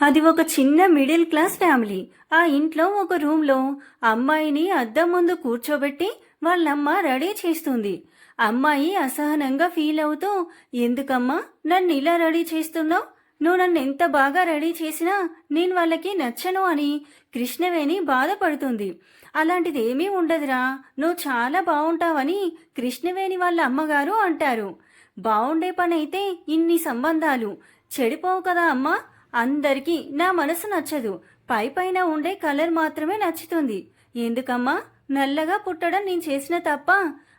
అది ఒక చిన్న మిడిల్ క్లాస్ ఫ్యామిలీ. ఆ ఇంట్లో ఒక రూమ్లో అమ్మాయిని అద్దం ముందు కూర్చోబెట్టి వాళ్ళమ్మ రెడీ చేస్తుంది. అమ్మాయి అసహనంగా ఫీల్ అవుతూ ఎందుకమ్మా నన్ను ఇలా రెడీ చేస్తున్నావు? నువ్వు నన్ను ఎంత బాగా రెడీ చేసినా నేను వాళ్ళకి నచ్చను అని కృష్ణవేణి బాధపడుతుంది. అలాంటిది ఏమీ ఉండదురా నువ్వు చాలా బాగుంటావని కృష్ణవేణి వాళ్ళ అమ్మగారు అంటారు. బాగుండే పని అయితే ఇన్ని సంబంధాలు. చెడిపోవు కదా అమ్మా అందరికీ నా మనసు నచ్చదు. పై పైన ఉండే కలర్ మాత్రమే నచ్చుతుంది. ఎందుకమ్మా? నల్లగా పుట్టడం నేను చేసిన తప్ప?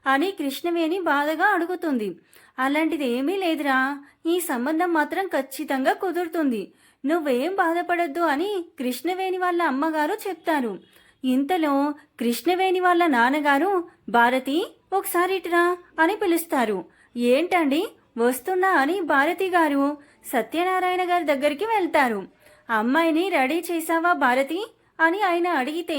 అని కృష్ణవేణి బాధగా అడుగుతుంది. అలాంటిది ఏమీ లేదురా. ఈ సంబంధం మాత్రం ఖచ్చితంగా కుదురుతుంది. నువ్వేం బాధపడద్దు అని కృష్ణవేణి వాళ్ళ అమ్మగారు చెప్తారు. ఇంతలో కృష్ణవేణి వాళ్ళ నాన్నగారు భారతి ఒకసారి ఇటురా అని పిలుస్తారు. ఏంటండి? వస్తున్నా అని భారతి గారు సత్యనారాయణ గారి దగ్గరికి వెళ్తారు. అమ్మాయిని రెడీ చేశావా భారతి? అని ఆయన అడిగితే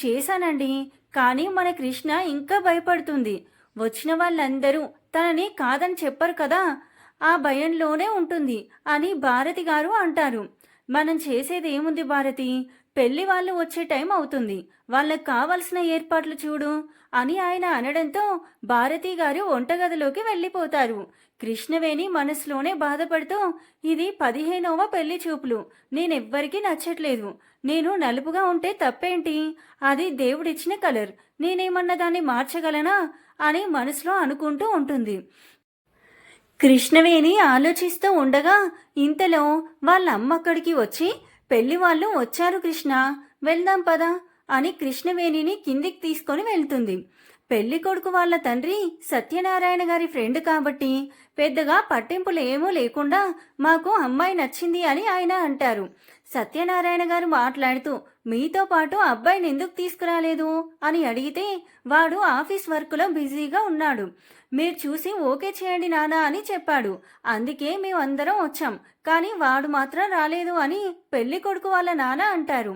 చేశానండి కానీ మన కృష్ణ ఇంకా భయపడుతుంది. వచ్చిన వాళ్ళందరూ తనని కాదని చెప్పరు కదా ఆ భయంలోనే ఉంటుంది అని భారతి గారు అంటారు. మనం చేసేది ఏముంది భారతి? పెళ్ళి వాళ్ళు వచ్చే టైం అవుతుంది. వాళ్ళకు కావలసిన ఏర్పాట్లు చూడు అని ఆయన అనడంతో భారతి గారు వంటగదిలోకి వెళ్ళిపోతారు. కృష్ణవేణి మనసులోనే బాధపడుతూ ఇది పదిహేనవ పెళ్ళి చూపులు. నేనెవ్వరికీ నచ్చట్లేదు. నేను నలుపుగా ఉంటే తప్పేంటి? అది దేవుడిచ్చిన కలర్. నేనేమన్నా దాన్ని మార్చగలనా? అని మనసులో అనుకుంటూ ఉంటుంది. కృష్ణవేణి ఆలోచిస్తూ ఉండగా ఇంతలో వాళ్ళ అమ్మ అక్కడికి వచ్చి పెళ్ళి వాళ్ళు వచ్చారు కృష్ణ. వెళ్దాం పదా అని కృష్ణవేణిని కిందికి తీసుకొని వెళ్తుంది. పెళ్ళి కొడుకు వాళ్ళ తండ్రి సత్యనారాయణ గారి ఫ్రెండ్ కాబట్టి పెద్దగా పట్టింపులు ఏమో లేకుండా మాకు అమ్మాయి నచ్చింది అని ఆయన అంటారు. సత్యనారాయణ గారు మాట్లాడుతూ మీతో పాటు అబ్బాయిని ఎందుకు తీసుకురాలేదు? అని అడిగితే వాడు ఆఫీస్ వర్క్లో బిజీగా ఉన్నాడు. మీరు చూసి ఓకే చేయండి నానా అని చెప్పాడు. అందుకే మేమందరం వచ్చాం. కానీ వాడు మాత్రం రాలేదు అని పెళ్ళి కొడుకు వాళ్ళ నాన్న అంటారు.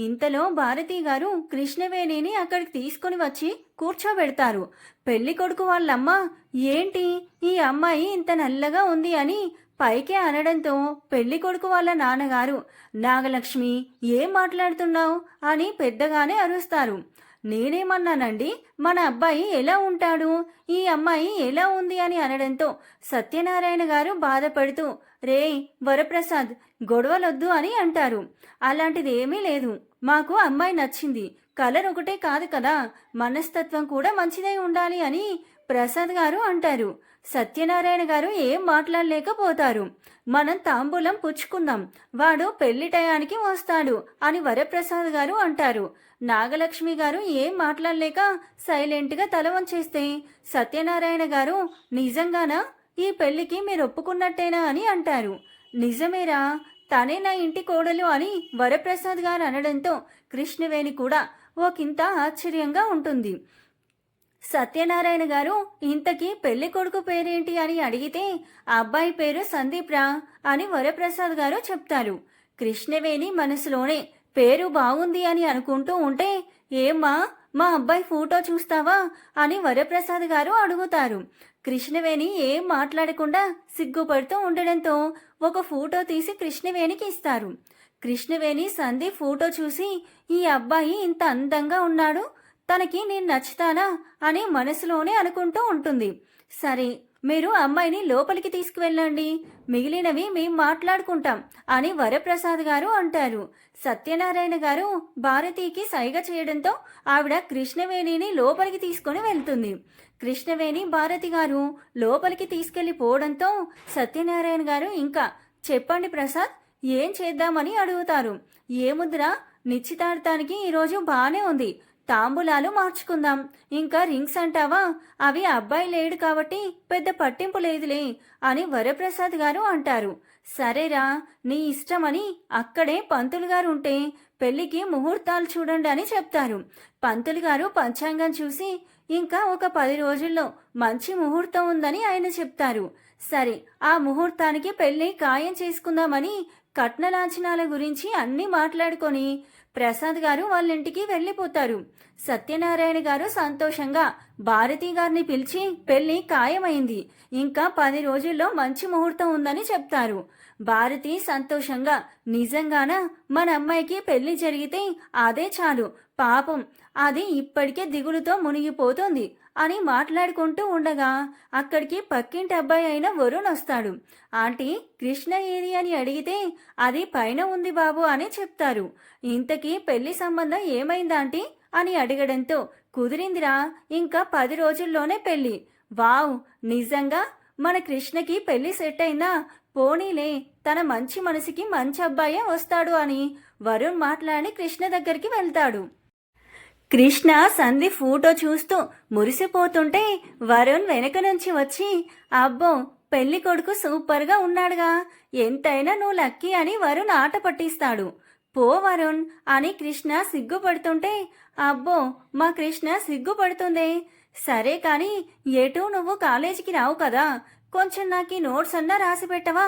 ఇంతలో భారతి గారు కృష్ణవేణిని అక్కడికి తీసుకుని వచ్చి కూర్చోబెడతారు. పెళ్ళి కొడుకు వాళ్ళమ్మ ఏంటి? ఈ అమ్మాయి ఇంత నల్లగా ఉంది అని పైకే అనడంతో పెళ్ళి కొడుకు వాళ్ళ నాన్నగారు నాగలక్ష్మి ఏం మాట్లాడుతున్నావు? అని పెద్దగానే అరుస్తారు. నేనేమన్నానండి? మన అబ్బాయి ఎలా ఉంటాడు? ఈ అమ్మాయి ఎలా ఉంది? అని అనడంతో సత్యనారాయణ గారు బాధపడుతూ రే వరప్రసాద్ గొడవలొద్దు అని అంటారు. అలాంటిది ఏమీ లేదు. మాకు అమ్మాయి నచ్చింది. కలర్ ఒకటే కాదు కదా. మనస్తత్వం కూడా మంచిదై ఉండాలి అని ప్రసాద్ గారు అంటారు. సత్యనారాయణ గారు ఏం మాట్లాడలేకపోతారు. మనం తాంబూలం పుచ్చుకుందాం. వాడు పెళ్ళి టయానికి వస్తాడు అని వరప్రసాద్ గారు అంటారు. నాగలక్ష్మి గారు ఏం మాట్లాడలేక సైలెంట్గా తల వంచేస్తే సత్యనారాయణ గారు నిజంగానా? ఈ పెళ్ళికి మీరు ఒప్పుకున్నట్టేనా? అని అంటారు. నిజమేరా. తనే నా ఇంటి కోడలు అని వరప్రసాద్ గారు అనడంతో కృష్ణవేణి కూడా ఓకింత ఆశ్చర్యంగా ఉంటుంది. సత్యనారాయణ గారు ఇంతకీ పెళ్ళి కొడుకు పేరేంటి అని అడిగితే ఆ అబ్బాయి పేరు సందీప్ రా అని వరప్రసాద్ గారు చెప్తారు. కృష్ణవేణి మనసులోనే పేరు బాగుంది అని అనుకుంటూ ఉంటే ఏమ్మా మా అబ్బాయి ఫోటో చూస్తావా? అని వరప్రసాద్ గారు అడుగుతారు. కృష్ణవేణి ఏం మాట్లాడకుండా సిగ్గుపడుతూ ఉండడంతో ఒక ఫోటో తీసి కృష్ణవేణికి ఇస్తారు. కృష్ణవేణి సందీప్ ఫోటో చూసి ఈ అబ్బాయి ఇంత అందంగా ఉన్నాడు తనకి నేను నచ్చుతానా అని మనసులోనే అనుకుంటూ ఉంటుంది. సరే మీరు అమ్మాయిని లోపలికి తీసుకువెళ్ళండి. మిగిలినవి మేం మాట్లాడుకుంటాం అని వరప్రసాద్ గారు అంటారు. సత్యనారాయణ గారు భారతికి సైగ చేయడంతో ఆవిడ కృష్ణవేణిని లోపలికి తీసుకొని వెళ్తుంది. కృష్ణవేణి భారతి గారు లోపలికి తీసుకెళ్ళిపోవడంతో సత్యనారాయణ గారు ఇంకా చెప్పండి ప్రసాద్ ఏం చేద్దామని అడుగుతారు. ఏముద్రా నిశ్చితార్థానికి ఈరోజు బాగానే ఉంది. తాంబూలాలు మార్చుకుందాం. ఇంకా రింగ్స్ అంటావా? అవి అబ్బాయి లేడు కాబట్టి పెద్ద పట్టింపు లేదులే అని వరప్రసాద్ గారు అంటారు. సరేరా నీ ఇష్టమని అక్కడే పంతులు గారు ఉంటే పెళ్ళికి ముహూర్తాలు చూడండి అని చెప్తారు. పంతులు గారు పంచాంగం చూసి ఇంకా ఒక పది రోజుల్లో మంచి ముహూర్తం ఉందని ఆయన చెప్తారు. సరే ఆ ముహూర్తానికి పెళ్ళి ఖాయం చేసుకుందామని కట్నలాంఛనాల గురించి అన్నీ మాట్లాడుకొని ప్రసాద్ గారు వాళ్ళ ఇంటికి వెళ్ళిపోతారు. సత్యనారాయణ గారు సంతోషంగా భారతి గారిని పిలిచి పెళ్ళి ఖాయమైంది. ఇంకా పది రోజుల్లో మంచి ముహూర్తం ఉందని చెప్తారు. భారతి సంతోషంగా నిజంగానా? మన అమ్మాయికి పెళ్ళి జరిగితే అదే చాలు. పాపం. అది ఇప్పటికే దిగులుతో మునిగిపోతుంది అని మాట్లాడుకుంటూ ఉండగా అక్కడికి పక్కింటి అబ్బాయి అయిన వరుణ్ వస్తాడు. ఆంటీ కృష్ణ ఏది అని అడిగితే అది పైన ఉంది బాబు అని చెప్తారు. ఇంతకీ పెళ్ళి సంబంధం ఏమైందాంటీ అని అడగడంతో కుదిరిందిరా. ఇంకా పది రోజుల్లోనే పెళ్ళి. వావ్! నిజంగా? మన కృష్ణకి పెళ్ళి సెట్ అయిందా? పోనీలే. తన మంచి మనసుకి మంచి అబ్బాయే వస్తాడు అని వరుణ్ మాట్లాడి కృష్ణ దగ్గరికి వెళ్తాడు. కృష్ణ సంధి ఫోటో చూస్తూ మురిసిపోతుంటే వరుణ్ వెనక నుంచి వచ్చి అబ్బో పెళ్ళి కొడుకు సూపర్గా ఉన్నాడుగా. ఎంతైనా నువ్వు లక్కీ అని వరుణ్ ఆట పట్టిస్తాడు. పో వరుణ్ అని కృష్ణ సిగ్గుపడుతుంటే అబ్బో మా కృష్ణ సిగ్గుపడుతుందే. సరే కానీ ఎటు నువ్వు కాలేజీకి రావు కదా. కొంచెం నాకు ఈ నోట్స్ అన్నా రాసి పెట్టవా?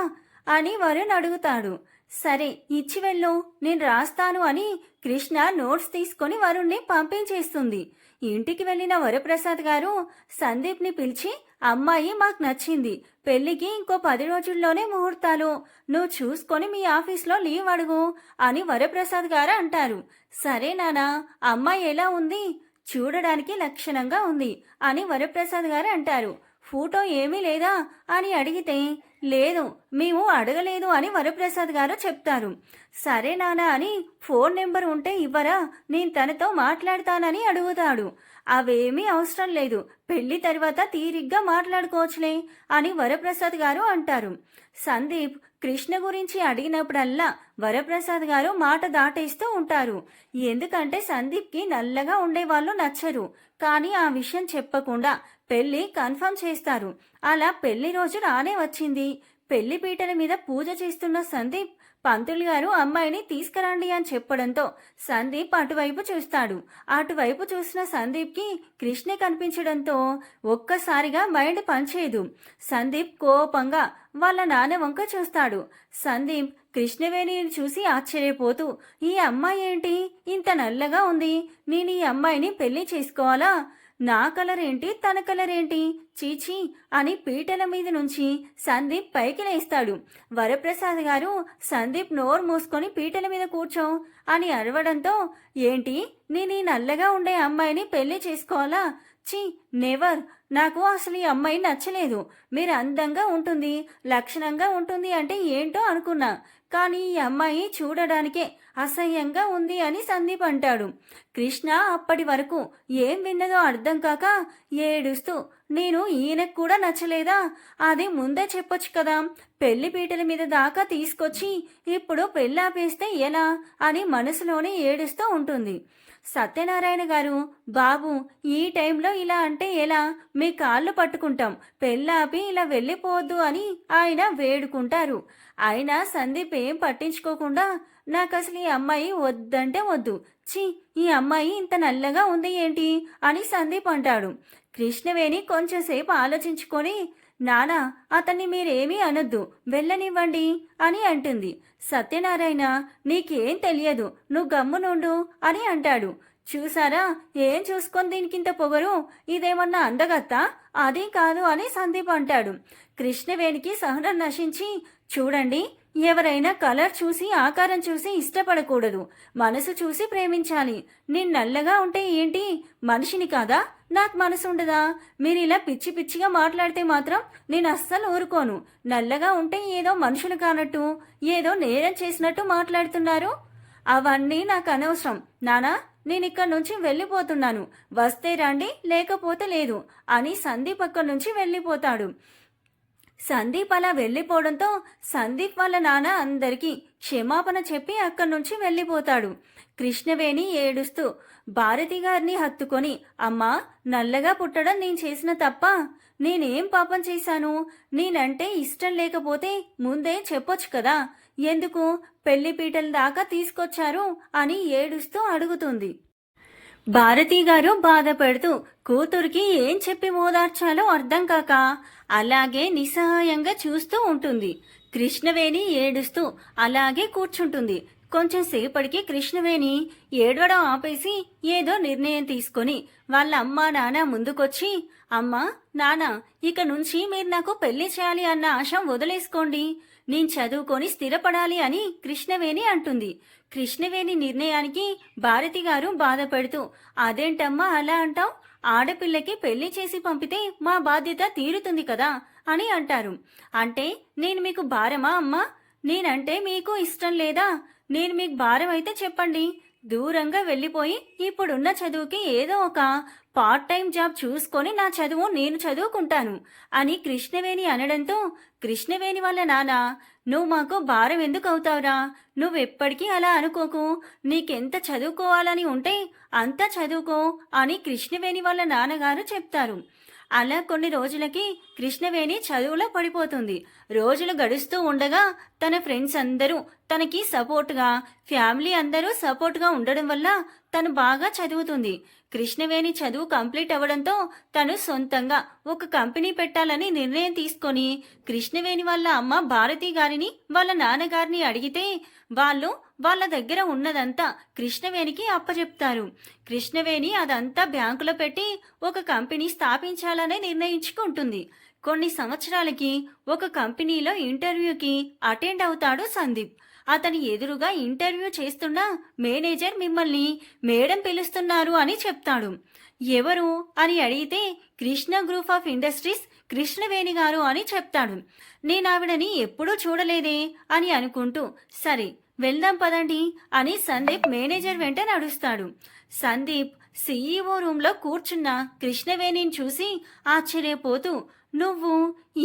అని వరుణ్ అడుగుతాడు. సరే ఇచ్చి వెళ్ళు. నేను రాస్తాను అని కృష్ణ నోట్స్ తీసుకొని వరుణ్ణి పంపించేస్తుంది. ఇంటికి వెళ్ళిన వరప్రసాద్ గారు సందీప్ని పిలిచి అమ్మాయి మాకు నచ్చింది. పెళ్ళికి ఇంకో పది రోజుల్లోనే ముహూర్తాలు. నువ్వు చూసుకొని మీ ఆఫీస్లో లీవ్ అడుగు అని వరప్రసాద్ గారు అంటారు. సరే నానా అమ్మాయి ఎలా ఉంది? చూడడానికి లక్షణంగా ఉంది అని వరప్రసాద్ గారు అంటారు. ఫోటో ఏమీ లేదా? అని అడిగితే లేదు మేము అడగలేదు అని వరప్రసాద్ గారు చెప్తారు. సరే నానా అని ఫోన్ నెంబర్ ఉంటే ఇవ్వరా నేను తనతో మాట్లాడతానని అడుగుతాడు. అవేమీ అవసరం లేదు పెళ్ళి తర్వాత తీరిగ్గా మాట్లాడుకోవచ్చులే అని వరప్రసాద్ గారు అంటారు. సందీప్ కృష్ణ గురించి అడిగినప్పుడల్లా వరప్రసాద్ గారు మాట దాటేస్తూ ఉంటారు. ఎందుకంటే సందీప్కి నల్లగా ఉండే వాళ్ళు నచ్చరు. కానీ ఆ విషయం చెప్పకుండా పెళ్ళి కన్ఫర్మ్ చేస్తారు. అలా పెళ్ళి రోజు రానే వచ్చింది. పెళ్ళి పీటల మీద పూజ చేస్తున్న సందీప్ పంతులు గారు అమ్మాయిని తీసుకురండి అని చెప్పడంతో సందీప్ అటువైపు చూస్తాడు. అటువైపు చూసిన సందీప్కి కృష్ణ కనిపించడంతో ఒక్కసారిగా మైండ్ పనిచేయదు. సందీప్ కోపంగా వాళ్ళ నాన్న వంక చూస్తాడు. సందీప్ కృష్ణవేణిని చూసి ఆశ్చర్యపోతూ ఈ అమ్మాయి ఏంటి? ఇంత నల్లగా ఉంది. నేను ఈ అమ్మాయిని పెళ్ళి చేసుకోవాలా? నా కలర్ ఏంటి తన కలర్ ఏంటి చీచీ అని పీటల మీద నుంచి సందీప్ పైకి లేస్తాడు. వరప్రసాద్ గారు సందీప్ నోరు మూసుకొని పీటల మీద కూర్చో అని అరవడంతో ఏంటి? నేను ఈ నల్లగా ఉండే అమ్మాయిని పెళ్ళి చేసుకోవాలా? ఛీ నెవర్. నాకు అసలు ఈ అమ్మాయి నచ్చలేదు. మీరు అందంగా ఉంటుంది లక్షణంగా ఉంటుంది అంటే ఏంటో అనుకున్నా. కానీ ఈ అమ్మాయి చూడడానికే అసహ్యంగా ఉంది అని సందీప్ అంటాడు. కృష్ణ అప్పటి వరకు ఏం విన్నదో అర్థం కాక ఏడుస్తూ నేను ఈయనకు కూడా నచ్చలేదా? అది ముందే చెప్పొచ్చు కదా. పెళ్ళి పీటల మీద దాకా తీసుకొచ్చి ఇప్పుడు పెళ్ళాపేస్తే ఎలా? అని మనసులోనే ఏడుస్తూ ఉంటుంది. సత్యనారాయణ గారు బాబు ఈ టైంలో ఇలా అంటే ఎలా? మీ కాళ్ళు పట్టుకుంటాం. పెళ్ళాపి ఇలా వెళ్ళిపోవద్దు అని ఆయన వేడుకుంటారు. అయినా సందీప్ ఏం పట్టించుకోకుండా నాకు అసలు ఈ అమ్మాయి వద్దంటే వద్దు. ఛీ ఈ అమ్మాయి ఇంత నల్లగా ఉంది ఏంటి? అని సందీప్ అంటాడు. కృష్ణవేణి కొంచెంసేపు ఆలోచించుకొని నానా అతన్ని మీరేమీ అనొద్దు. వెళ్ళనివ్వండి అని అంటుంది. సత్యనారాయణ నీకేం తెలియదు. నువ్వు గమ్మునుండు అని అంటాడు. చూసారా? ఏం చూసుకొని దీనికింత పొగరు? ఇదేమన్నా అందగత్తా? అది కాదు అని సందీప్ అంటాడు. కృష్ణవేణికి సహనం నశించి చూడండి ఎవరైనా కలర్ చూసి ఆకారం చూసి ఇష్టపడకూడదు. మనసు చూసి ప్రేమించాలి. నేను నల్లగా ఉంటే ఏంటి? మనిషిని కాదా? నాకు మనసు ఉండదా? మీరు ఇలా పిచ్చి పిచ్చిగా మాట్లాడితే మాత్రం నేను అస్సలు ఊరుకోను. నల్లగా ఉంటే ఏదో మనుషులు కానట్టు ఏదో నేరం చేసినట్టు మాట్లాడుతున్నారు. అవన్నీ నాకు అనవసరం. నానా నేను ఇక్కడ నుంచి వెళ్ళిపోతున్నాను. వస్తే రండి లేకపోతే లేదు అని సందీప్ అక్కడి నుంచి వెళ్ళిపోతాడు. సందీప్ అలా వెళ్ళిపోవడంతో సందీప్ వాళ్ళ నాన్న అందరికీ క్షమాపణ చెప్పి అక్కడి నుంచి వెళ్ళిపోతాడు. కృష్ణవేణి ఏడుస్తూ భారతి గారిని హత్తుకొని అమ్మా నల్లగా పుట్టడం నేను చేసిన తప్ప నేనేం పాపం చేశాను? నేనంటే ఇష్టం లేకపోతే ముందే చెప్పొచ్చు కదా? ఎందుకు? పెళ్ళి పీటల దాకా తీసుకొచ్చారు? అని ఏడుస్తూ అడుగుతుంది. భారతి గారు బాధపడుతూ కూతురికి ఏం చెప్పి ఓదార్చాలో అర్థం కాక అలాగే నిస్సహాయంగా చూస్తూ ఉంటుంది. కృష్ణవేణి ఏడుస్తూ అలాగే కూర్చుంటుంది. కొంచెం సేపటికి కృష్ణవేణి ఏడవడం ఆపేసి ఏదో నిర్ణయం తీసుకొని వాళ్ళ అమ్మా నాన్న ముందుకొచ్చి అమ్మా నాన్న ఇక నుంచి మీరు నాకు పెళ్ళి చేయాలి అన్న ఆశ వదిలేసుకోండి. నేను చదువుకొని స్థిరపడాలి అని కృష్ణవేణి అంటుంది. కృష్ణవేణి నిర్ణయానికి భారతి గారు బాధపడుతూ అదేంటమ్మా అలా అంటావు? ఆడపిల్లకి పెళ్ళి చేసి పంపితే మా బాధ్యత తీరుతుంది కదా అని అంటారు. అంటే నేను మీకు భారమా అమ్మా? నేనంటే మీకు ఇష్టం లేదా? నేను మీకు భారం అయితే చెప్పండి. దూరంగా వెళ్ళిపోయి ఇప్పుడున్న చదువుకి ఏదో ఒక పార్ట్ టైం జాబ్ చూసుకొని నా చదువు నేను చదువుకుంటాను అని కృష్ణవేణి అనడంతో కృష్ణవేణి వాళ్ళ నాన్న నువ్వు మాకు భారం ఎందుకు అవుతావురా? నువ్వెప్పటికీ అలా అనుకోకు. నీకెంత చదువుకోవాలని ఉంటే అంత చదువుకో అని కృష్ణవేణి వాళ్ళ నాన్నగారు చెప్తారు. అలా కొన్ని రోజులకి కృష్ణవేణి చదువులో పడిపోతుంది. రోజులు గడుస్తూ ఉండగా తన ఫ్రెండ్స్ అందరూ తనకి సపోర్ట్గా ఫ్యామిలీ అందరూ సపోర్ట్గా ఉండడం వల్ల తను బాగా చదువుతుంది. కృష్ణవేణి చదువు కంప్లీట్ అవ్వడంతో తను సొంతంగా ఒక కంపెనీ పెట్టాలని నిర్ణయం తీసుకొని కృష్ణవేణి వాళ్ళ అమ్మ భారతి గారిని వాళ్ళ నాన్నగారిని అడిగితే వాళ్ళు వాళ్ళ దగ్గర ఉన్నదంతా కృష్ణవేణికి అప్పచెప్తారు కృష్ణవేణి అదంతా బ్యాంకులో పెట్టి ఒక కంపెనీ స్థాపించాలని నిర్ణయించుకుంటుంది. కొన్ని సంవత్సరాలకి ఒక కంపెనీలో ఇంటర్వ్యూకి అటెండ్ అవుతాడు సందీప్. అతని ఎదురుగా ఇంటర్వ్యూ చేస్తున్న మేనేజర్ మిమ్మల్ని మేడం పిలుస్తున్నారు అని చెప్తాడు. ఎవరు? అని అడిగితే Krishna group of industries Krishnaveni గారు అని చెప్తాడు. నేను ఆవిడని ఎప్పుడూ చూడలేదే అని అనుకుంటూ సరే వెళ్దాం పదండి అని సందీప్ మేనేజర్ వెంట నడుస్తాడు. సందీప్ సీఈఓ రూమ్లో కూర్చున్న కృష్ణవేణిని చూసి ఆశ్చర్యపోతూ నువ్వు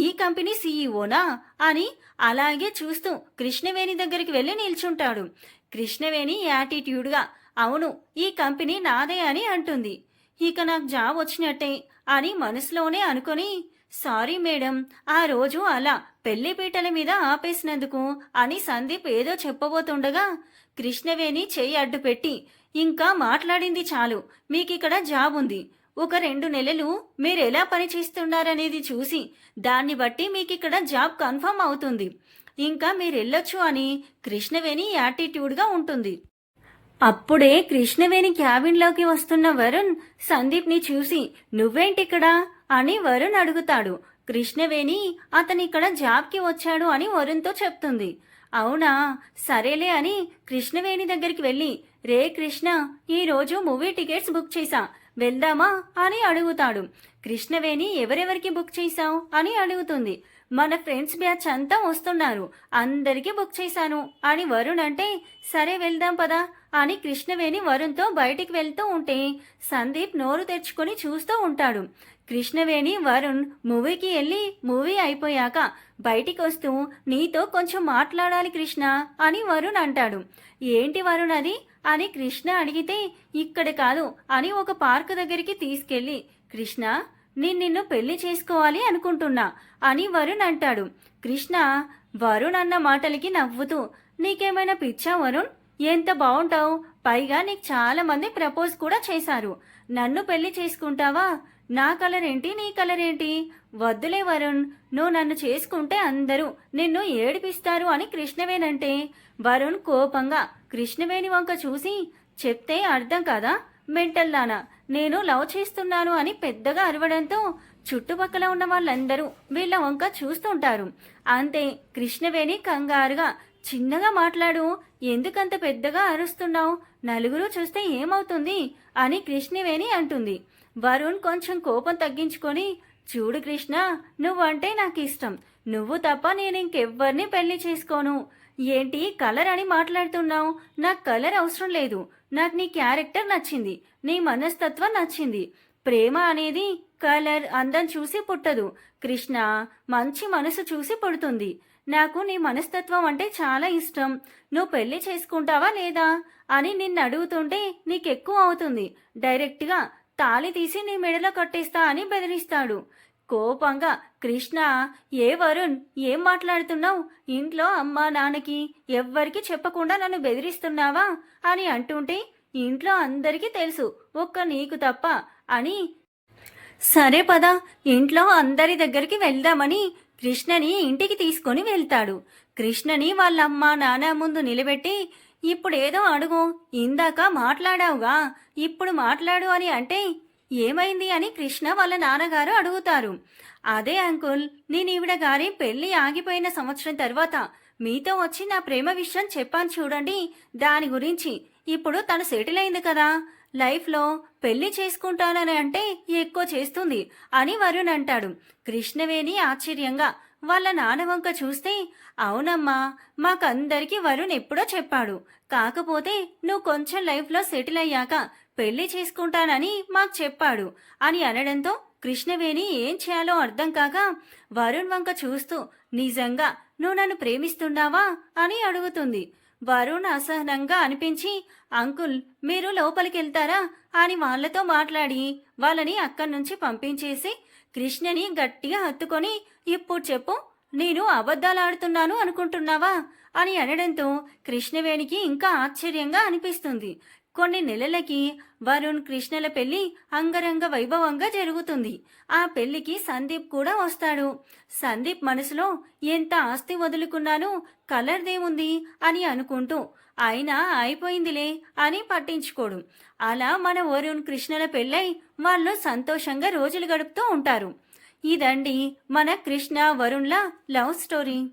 ఈ కంపెనీ సీఈఓనా అని అలాగే చూస్తూ కృష్ణవేణి దగ్గరికి వెళ్ళి నిల్చుంటాడు. కృష్ణవేణి యాటిట్యూడ్గా అవును ఈ కంపెనీ నాదే అని అంటుంది. ఇక నాకు జాబ్ వచ్చినట్టే అని మనసులోనే అనుకొని సారీ మేడం ఆ రోజు అలా పెళ్ళి పీటల మీద ఆపేసినందుకు అని సందీప్ ఏదో చెప్పబోతుండగా కృష్ణవేణి చేయి అడ్డుపెట్టి ఇంకా మాట్లాడింది చాలు. మీకిక్కడ జాబ్ ఉంది. ఒక రెండు నెలలు మీరు ఎలా పని చేస్తున్నారనేది చూసి దాన్ని బట్టి మీకిక్కడ జాబ్ కన్ఫర్మ్ అవుతుంది. ఇంకా మీరు వెళ్ళొచ్చు అని కృష్ణవేణి యాటిట్యూడ్గా ఉంటుంది. అప్పుడే కృష్ణవేణి క్యాబిన్లోకి వస్తున్న వరుణ్ సందీప్ని చూసి నువ్వేంటిక్కడ? అని వరుణ్ అడుగుతాడు. కృష్ణవేణి అతను ఇక్కడ జాబ్కి వచ్చాడు అని వరుణ్తో చెప్తుంది. అవునా? సరేలే అని కృష్ణవేణి దగ్గరికి వెళ్ళి రే కృష్ణ ఈరోజు మూవీ టికెట్స్ బుక్ చేశా. వెళ్దామా అని అడుగుతాడు. కృష్ణవేణి ఎవరెవరికి బుక్ చేశావు అని అడుగుతుంది. మన ఫ్రెండ్స్ బ్యాచ్ అంతా వస్తున్నారు. అందరికీ బుక్ చేశాను. అని వరుణ్ అంటే సరే వెళ్దాం పదా అని కృష్ణవేణి వరుణ్తో బయటికి వెళ్తూ ఉంటే సందీప్ నోరు తెచ్చుకొని చూస్తూ ఉంటాడు. కృష్ణవేణి వరుణ్ మూవీకి వెళ్ళి మూవీ అయిపోయాక బయటికి వస్తూ నీతో కొంచెం మాట్లాడాలి కృష్ణ అని వరుణ్ అంటాడు. ఏంటి వరుణ్ అది? అని కృష్ణ అడిగితే ఇక్కడ కాదు అని ఒక పార్క్ దగ్గరికి తీసుకెళ్ళి కృష్ణ నేను నిన్ను పెళ్ళి చేసుకోవాలి అనుకుంటున్నా అని వరుణ్ అంటాడు. కృష్ణ వరుణ్ అన్న మాటలకి నవ్వుతూ నీకేమైనా పిచ్చా వరుణ్? ఎంత బాగుంటావు పైగా నీకు చాలా మంది ప్రపోజ్ కూడా చేశారు. నన్ను పెళ్ళి చేసుకుంటావా? నా కలర్ ఏంటి నీ కలర్ ఏంటి వద్దులే వరుణ్ నువ్వు నన్ను చేసుకుంటే అందరూ నిన్ను ఏడిపిస్తారు అని కృష్ణవేనంటే వరుణ్ కోపంగా కృష్ణవేణి వంక చూసి చెప్తే అర్థం కదా? మెంటల్లానా నేను లవ్ చేస్తున్నాను అని పెద్దగా అరవడంతో చుట్టుపక్కల ఉన్న వాళ్ళందరూ వీళ్ళ వంక చూస్తుంటారు. అంతే కృష్ణవేణి కంగారుగా చిన్నగా మాట్లాడు ఎందుకంత పెద్దగా అరుస్తున్నావు? నలుగురు చూస్తే ఏమవుతుంది? అని కృష్ణవేణి అంటుంది. వరుణ్ కొంచెం కోపం తగ్గించుకొని చూడు కృష్ణ నువ్వంటే నాకు ఇష్టం నువ్వు తప్ప నేను ఇంకెవ్వరిని పెళ్ళి చేసుకోను. ఏంటి కలర్ అని మాట్లాడుతున్నావు? నాకు కలర్ అవసరం లేదు. నాకు నీ క్యారెక్టర్ నచ్చింది. నీ మనస్తత్వం నచ్చింది. ప్రేమ అనేది కలర్ అందం చూసి పుట్టదు. కృష్ణ మంచి మనసు చూసి పుడుతుంది. నాకు నీ మనస్తత్వం అంటే చాలా ఇష్టం. నువ్వు పెళ్ళి చేసుకుంటావా లేదా? అని నిన్ను అడుగుతుంటే నీకెక్కువ అవుతుంది. డైరెక్ట్గా తాళి తీసి నీ మెడలో కట్టేస్తా అని బెదిరిస్తాడు. కోపంగా కృష్ణ ఏ వరుణ్ ఏం మాట్లాడుతున్నావు? ఇంట్లో అమ్మా నాన్నకి ఎవ్వరికి చెప్పకుండా నన్ను బెదిరిస్తున్నావా? అని అంటుంటే ఇంట్లో అందరికీ తెలుసు ఒక్క నీకు తప్ప అని. సరే పద ఇంట్లో అందరి దగ్గరికి వెళ్దామని కృష్ణని ఇంటికి తీసుకొని వెళ్తాడు. కృష్ణని వాళ్ళమ్మ నాన్న ముందు నిలబెట్టి ఇప్పుడేదో అడుగు ఇందాక మాట్లాడావుగా ఇప్పుడు మాట్లాడు అని అంటే ఏమైంది అని కృష్ణ వాళ్ళ నాన్నగారు అడుగుతారు. అదే అంకుల్ నేను ఈవిడ గారి పెళ్ళి ఆగిపోయిన సంవత్సరం తర్వాత మీతో వచ్చి నా ప్రేమ విషయం చెప్పాను చూడండి. దాని గురించి ఇప్పుడు తను సెటిల్ అయింది కదా. లైఫ్లో పెళ్ళి చేసుకుంటానని అంటే ఎక్కువ చేస్తుంది అని వరుణ్ అంటాడు. కృష్ణవేణి ఆశ్చర్యంగా వాళ్ళ నాన్న వంక చూస్తే అవునమ్మా మాకందరికీ వరుణ్ ఎప్పుడో చెప్పాడు. కాకపోతే నువ్వు కొంచెం లైఫ్లో సెటిల్ అయ్యాక పెళ్ళి చేసుకుంటానని మాకు చెప్పాడు అని అనడంతో కృష్ణవేణి ఏం చేయాలో అర్థం కాక వరుణ్ వంక చూస్తూ నిజంగా నువ్వు నన్ను ప్రేమిస్తున్నావా? అని అడుగుతుంది. వరుణ్ అసహనంగా అనిపించి అంకుల్ మీరు లోపలికి వెళ్తారా అని వాళ్ళతో మాట్లాడి వాళ్ళని అక్కడి నుంచి పంపించేసి కృష్ణని గట్టిగా హత్తుకొని ఇప్పుడు చెప్పు నేను అబద్ధాలాడుతున్నాను అనుకుంటున్నావా? అని అనడంతో కృష్ణవేణికి ఇంకా ఆశ్చర్యంగా అనిపిస్తుంది. కొన్ని నెలలకి వరుణ్ కృష్ణల పెళ్ళి అంగరంగ వైభవంగా జరుగుతుంది. ఆ పెళ్ళికి సందీప్ కూడా వస్తాడు. సందీప్ మనసులో ఎంత ఆస్తి వదులుకున్నాను కలర్దేముంది? అని అనుకుంటూ అయినా అయిపోయిందిలే అని పట్టించుకోడు. అలా మన వరుణ్ కృష్ణల పెళ్ళై వాళ్ళు సంతోషంగా రోజులు గడుపుతూ ఉంటారు. ఇదండి మన కృష్ణ వరుణ్ల లవ్ స్టోరీ.